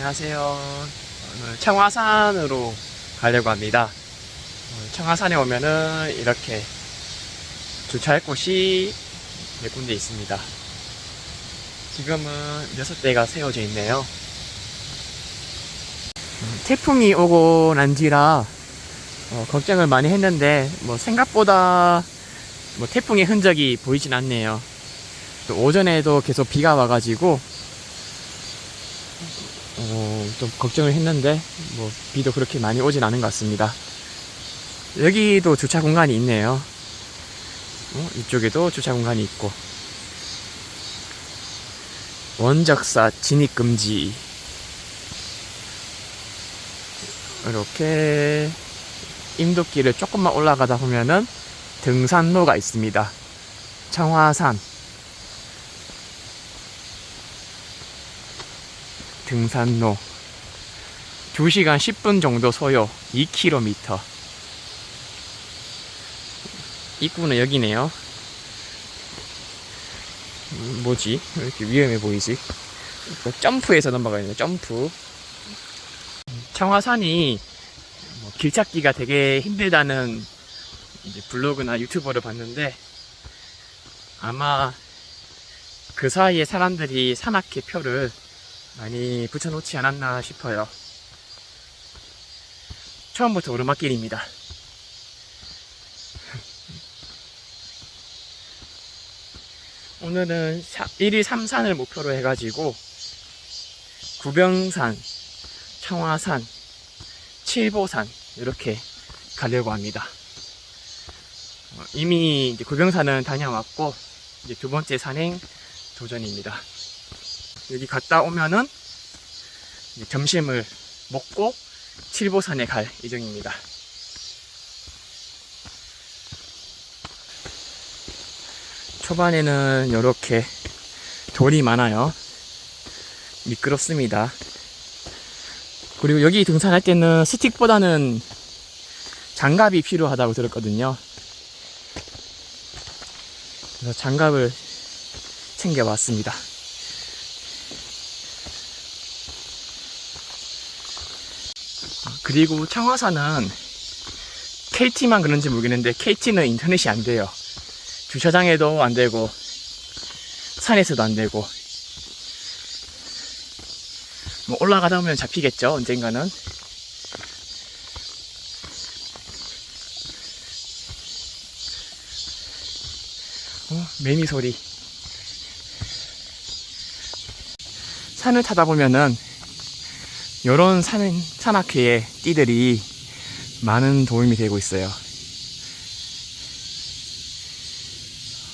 안녕하세요. 오늘 청화산으로 가려고 합니다. 어, 청화산에 오면은 이렇게 주차할 곳이 몇 군데 있습니다. 지금은 여섯 대가 세워져 있네요. 음, 태풍이 오고 난지라 어, 걱정을 많이 했는데 뭐 생각보다 뭐 태풍의 흔적이 보이진 않네요. 또 오전에도 계속 비가 와가지고 어, 좀 걱정을 했는데 뭐 비도 그렇게 많이 오진 않은 것 같습니다. 여기도 주차 공간이 있네요. 어, 이쪽에도 주차 공간이 있고 원적사 진입 금지 이렇게 임도길을 조금만 올라가다 보면은 등산로가 있습니다. 청화산 등산로. 2시간 10분 정도 소요. 2km 입구는 여기네요. 음, 뭐지? 왜 이렇게 위험해 보이지? 이거 점프해서 넘어가야 돼요 점프. 청화산이 뭐 길찾기가 되게 힘들다는 이제 블로그나 유튜버를 봤는데 아마 그 사이에 사람들이 산악회 표를 많이 붙여놓지 않았나 싶어요. 처음부터 오르막길입니다. 오늘은 1일 3산을 목표로 해가지고 구병산, 청화산, 칠보산 이렇게 가려고 합니다. 어, 이미 구병산은 다녀왔고 이제 두 번째 산행 도전입니다. 여기 갔다 오면은 점심을 먹고 칠보산에 갈 예정입니다. 초반에는 이렇게 돌이 많아요. 미끄럽습니다. 그리고 여기 등산할 때는 스틱보다는 장갑이 필요하다고 들었거든요. 그래서 장갑을 챙겨왔습니다. 그리고 청화산은 KT만 그런지 모르겠는데 KT는 인터넷이 안 돼요. 주차장에도 안 되고 산에서도 안 되고. 뭐 올라가다 보면 잡히겠죠 언젠가는. 어, 매미 소리. 산을 타다 보면은 요런 산, 산악회의 띠들이 많은 도움이 되고 있어요.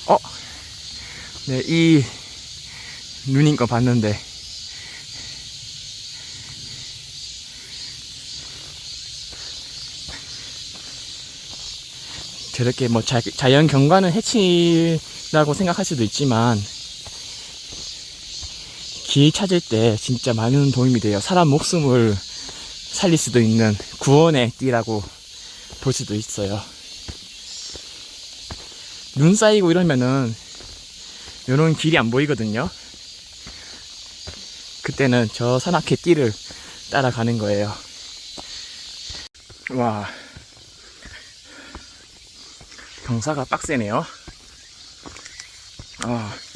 어? 네, 이 눈인 거 봤는데. 저렇게 뭐 자, 자연 경관은 해치라고 생각할 수도 있지만, 길 찾을 때 진짜 많은 도움이 돼요. 사람 목숨을 살릴 수도 있는 구원의 띠라고 볼 수도 있어요. 눈 쌓이고 이러면은 이런 길이 안 보이거든요. 그때는 저 산악회 띠를 따라가는 거예요. 와. 경사가 빡세네요. 아.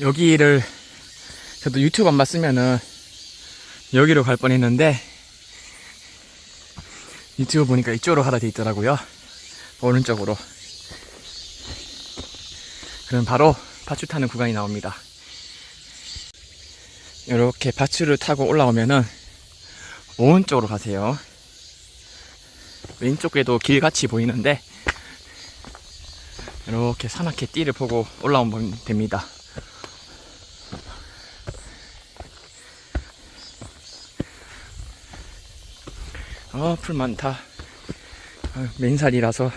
여기를 저도 유튜브 안 봤으면은 여기로 갈 뻔했는데 유튜브 보니까 이쪽으로 가다 돼 있더라고요. 오른쪽으로. 그럼 바로 밧줄 타는 구간이 나옵니다. 이렇게 밧줄을 타고 올라오면은 오른쪽으로 가세요. 왼쪽에도 길같이 보이는데 이렇게 산악회 띠를 보고 올라오면 됩니다. 어, 풀 많다. 아, 맨살이라서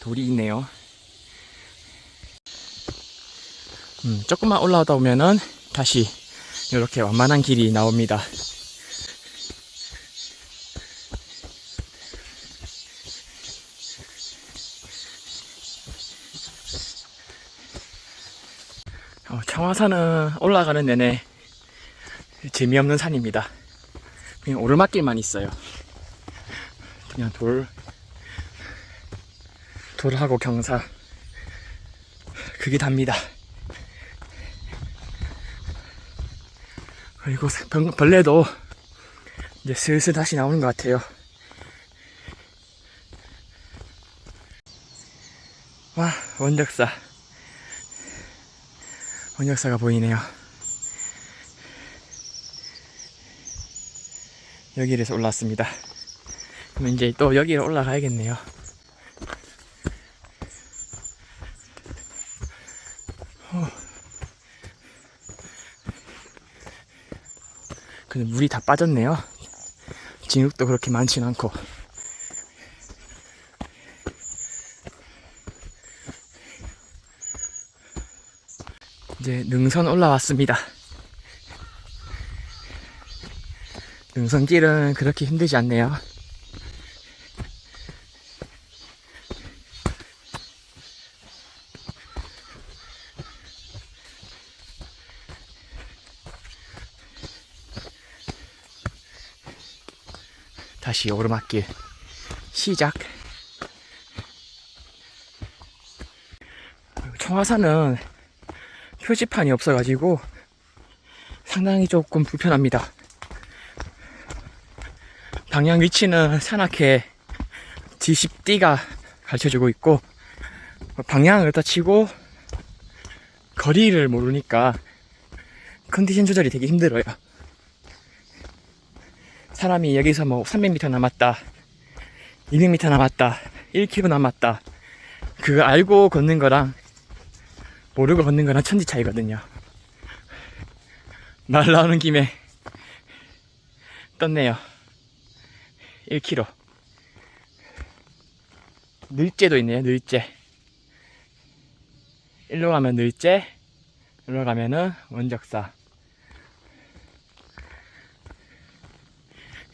돌이 있네요. 음, 조금만 올라오다 보면은 다시 이렇게 완만한 길이 나옵니다. 청화산은 올라가는 내내 재미없는 산입니다. 그냥 오르막길만 있어요. 그냥 돌, 돌하고 경사. 그게 답니다. 그리고 벌- 벌레도 이제 슬슬 다시 나오는 것 같아요. 와, 원적사. 원적사가 보이네요. 여기에서 올라왔습니다. 그럼 이제 또 여기로 올라가야겠네요. 어. 근데 물이 다 빠졌네요. 진흙도 그렇게 많진 않고. 이제 능선 올라왔습니다. 능선길은 그렇게 힘들지 않네요. 다시 오르막길 시작. 청화산은 표지판이 없어가지고 상당히 조금 불편합니다. 방향 위치는 산악회 D10D가 가르쳐주고 있고 방향을 갖다 치고 거리를 모르니까 컨디션 조절이 되게 힘들어요. 사람이 여기서 뭐 300m 남았다, 200m 남았다, 1km 남았다. 그거 알고 걷는 거랑 모르고 걷는 거랑 천지 차이거든요. 말 나오는 김에 떴네요. 1km. 늘제도 있네요, 늘제. 일로 가면 늘제, 일로 가면은 원적사.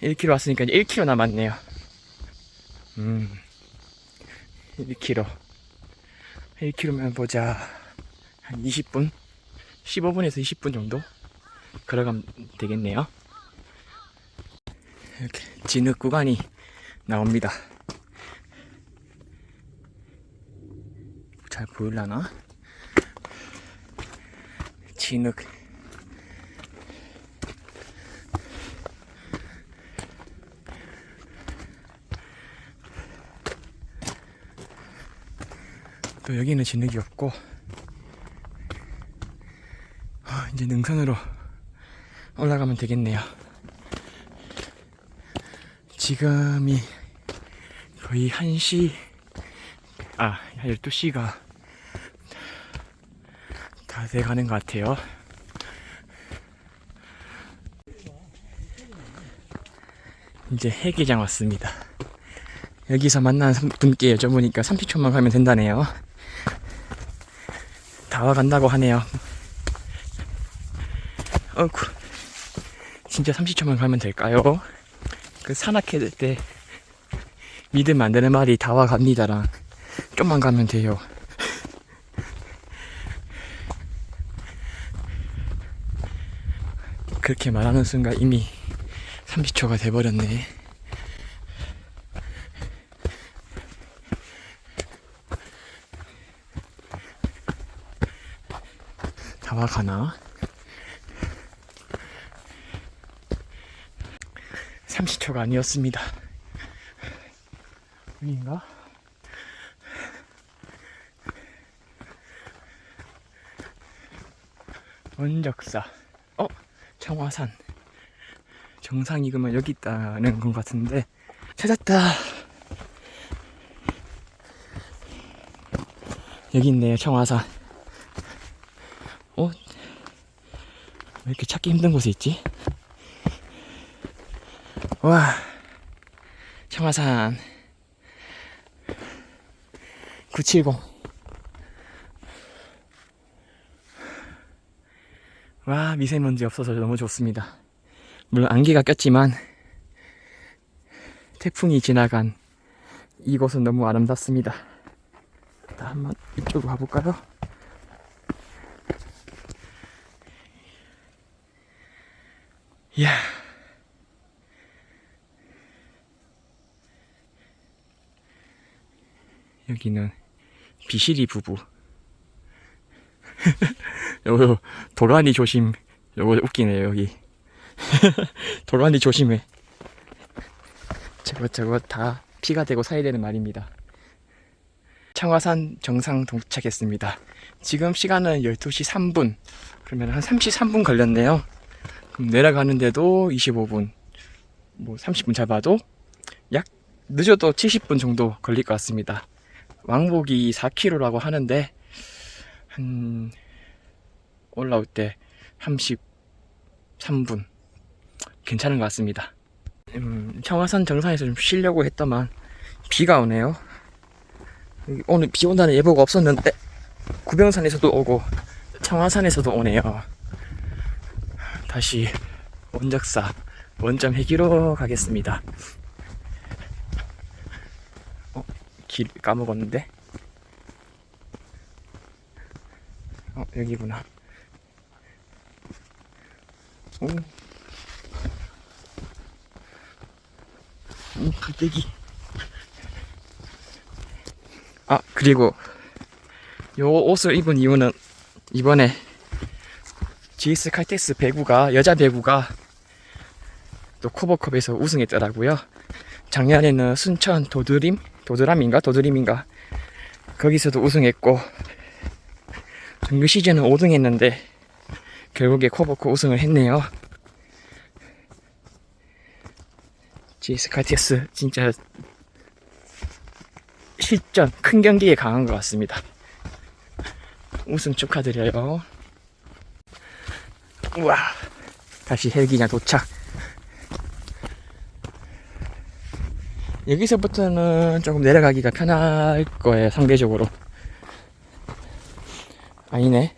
1km 왔으니까 이제 1km 남았네요. 음, 1km. 1km면 보자. 한 20분? 15분에서 20분 정도? 걸어가면 되겠네요. 이렇게 진흙 구간이 나옵니다. 잘 보일라나? 진흙. 또 여기는 진흙이 없고 아, 이제 능선으로 올라가면 되겠네요. 지금이 거의 1시, 아, 12시가 다 돼가는 것 같아요. 이제 해기장 왔습니다. 여기서 만난 분께 여쭤보니까 30초만 가면 된다네요. 다 와간다고 하네요. 어구, 진짜 30초만 가면 될까요? 그 산악회 때안 되는 말이 다 와갑니다랑 좀만 가면 돼요. 그렇게 말하는 순간 이미 30초가 돼버렸네. 다 와가나? 30초가 아니었습니다. 여기인가? 원적사. 어? 청화산. 정상이 그러면 여기 있다는 것 같은데. 찾았다. 여기 있네요, 청화산. 어? 왜 이렇게 찾기 힘든 곳이 있지? 와, 청하산 970. 와, 미세먼지 없어서 너무 좋습니다. 물론 안개가 꼈지만 태풍이 지나간 이곳은 너무 아름답습니다. 자, 한번 이쪽으로 가볼까요? 이야. 여기는 비실이 부부. 요거 도라니 조심. 요거 웃기네요 여기. 도라니 조심해. 저거 저거 다 피가 되고 사야 되는 말입니다. 청화산 정상 도착했습니다. 지금 시간은 12시 3분. 그러면 한 33분 걸렸네요. 그럼 내려가는데도 25분. 뭐 30분 잡아도 약 늦어도 70분 정도 걸릴 것 같습니다. 왕복이 4km라고 하는데 한 올라올 때 33분 괜찮은 것 같습니다. 음, 청화산 정상에서 좀 쉬려고 했더만 비가 오네요. 오늘 비 온다는 예보가 없었는데 구병산에서도 오고 청화산에서도 오네요. 다시 원적사 원점 회기로 가겠습니다. 어, 길 까먹었는데. 어, 여기구나. 오. 오, 불떼기. 아, 그리고 요 옷을 입은 이유는 이번에 GS 칼텍스 배구가 여자 배구가 또 코버컵에서 우승했더라고요. 작년에는 순천 도드림 도드람인가 도드림인가 거기서도 우승했고 정규 시즌은 5등 했는데 결국에 코버컵 우승을 했네요. GS 칼텍스 진짜 실전 큰 경기에 강한 것 같습니다. 우승 축하드려요. 우와 다시 헬기장 도착 여기서부터는 조금 내려가기가 편할 거예요 상대적으로. 아니네.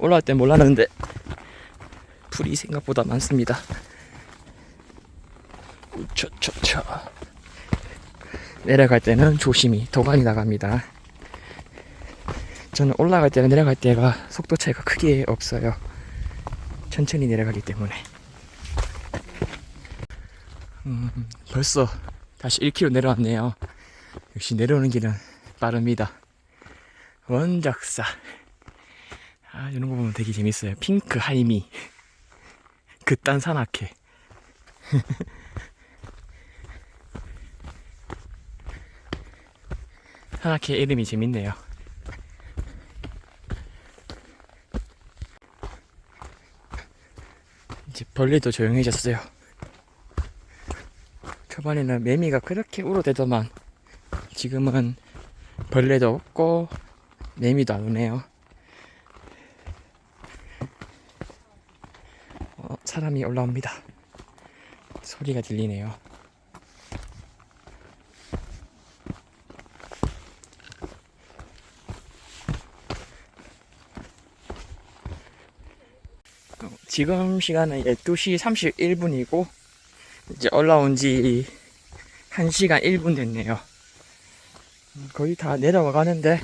올라갈 땐 몰랐는데. 풀이 생각보다 많습니다. 우차차차. 내려갈 때는 조심히 도관이 나갑니다. 저는 올라갈 때랑 내려갈 때가 속도 차이가 크게 없어요. 천천히 내려가기 때문에. 음, 벌써 다시 1km 내려왔네요. 역시 내려오는 길은 빠릅니다. 원작사. 아 이런 거 보면 되게 재밌어요. 핑크 하이미. 그딴 산악회. 산악회 이름이 재밌네요. 이제 벌레도 조용해졌어요. 초반에는 매미가 그렇게 울어대더만 지금은 벌레도 없고 매미도 안 오네요. 어, 사람이 올라옵니다. 소리가 들리네요. 지금 시간은 12시 31분이고 이제 올라온 지 1시간 1분 됐네요. 음, 거의 다 내려와 가는데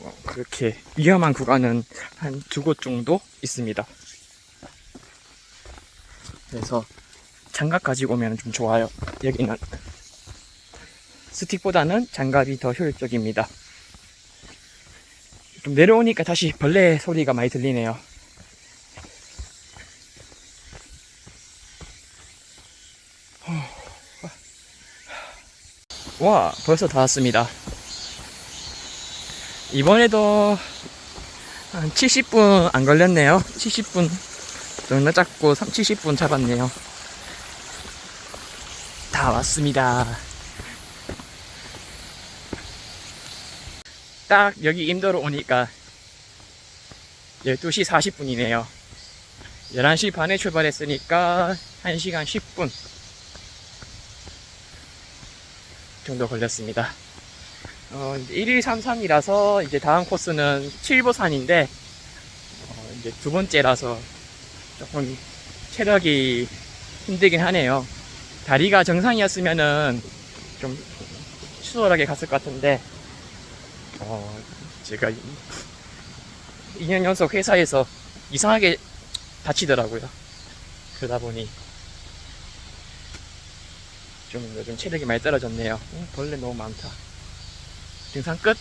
어, 그렇게 위험한 구간은 한 두 곳 정도 있습니다. 그래서 장갑 가지고 오면 좀 좋아요. 여기는 스틱보다는 장갑이 더 효율적입니다. 좀 내려오니까 다시 벌레 소리가 많이 들리네요. 와, 벌써 다 왔습니다. 이번에도 한 70분 안 걸렸네요. 70분 정도 잡고 3, 70분 잡았네요. 다 왔습니다. 딱 여기 임도로 오니까 12시 40분이네요. 11시 반에 출발했으니까 1시간 10분 정도 걸렸습니다. 어, 1133이라서 이제 다음 코스는 칠보산인데 어, 이제 두 번째라서 조금 체력이 힘들긴 하네요. 다리가 정상이었으면은 좀 수월하게 갔을 것 같은데 어, 제가 2년 연속 회사에서 이상하게 다치더라고요. 그러다 보니 좀 요즘 체력이 많이 떨어졌네요. 음, 벌레 너무 많다. 등산 끝.